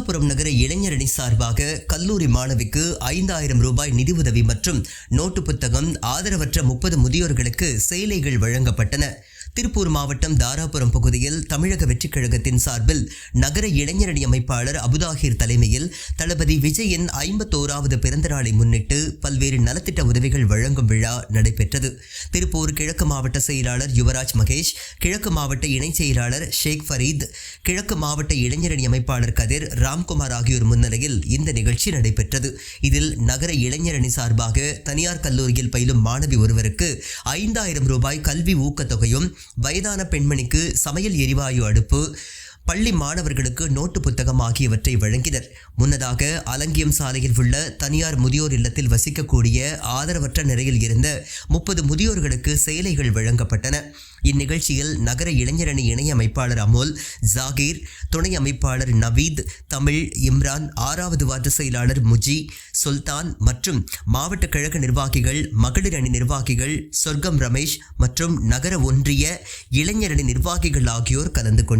தாராபுரம் நகர இளைஞரணி சார்பாக கல்லூரி மாணவிக்கு ஐந்தாயிரம் ரூபாய் நிதியுதவி மற்றும் நோட்டு புத்தகம் ஆதரவற்ற முப்பது முதியோர்களுக்கு சேலைகள் வழங்கப்பட்டன. திருப்பூர் மாவட்டம் தாராபுரம் பகுதியில் தமிழக வெற்றிக் கழகத்தின் சார்பில் நகர இளைஞரணி அமைப்பாளர் அபுதாகிர் தலைமையில் தளபதி விஜயின் ஐம்பத்தோராவது பிறந்த நாளை முன்னிட்டு பல்வேறு நலத்திட்ட உதவிகள் வழங்கும் விழா நடைபெற்றது. திருப்பூர் கிழக்கு மாவட்ட செயலாளர் யுவராஜ் மகேஷ் கிழக்கு மாவட்ட இணைச் செயலாளர் ஷேக் ஃபரீத் கிழக்கு மாவட்ட இளைஞரணி அமைப்பாளர் கதிர் ராம்குமார் ஆகியோர் முன்னிலையில் இந்த நிகழ்ச்சி நடைபெற்றது. இதில் நகர இளைஞரணி சார்பாக தனியார் கல்லூரியில் பயிலும் மாணவி ஒருவருக்கு ஐந்தாயிரம் ரூபாய் கல்வி ஊக்கத்தொகையும் வயதான பெண்மணிக்கு சமையல் எரிவாயு அடுப்பு பள்ளி மாணவர்களுக்கு நோட்டு புத்தகம் ஆகியவற்றை வழங்கினர். முன்னதாக அலங்கியம் சாலையில் உள்ள தனியார் முதியோர் இல்லத்தில் வசிக்கக்கூடிய ஆதரவற்ற நிலையில் இருந்த முப்பது முதியோர்களுக்கு சேலைகள் வழங்கப்பட்டன. இந்நிகழ்ச்சியில் நகர இளைஞரணி இணை அமைப்பாளர் அமோல் ஜாகீர் துணை அமைப்பாளர் நவீத் தமிழ் இம்ரான் ஆறாவது வார்டு செயலாளர் முஜி சுல்தான் மற்றும் மாவட்ட கழக நிர்வாகிகள் மகளிர் அணி நிர்வாகிகள் சொர்க்கம் ரமேஷ் மற்றும் நகர ஒன்றிய இளைஞரணி நிர்வாகிகள் ஆகியோர் கலந்து கொண்டனர்.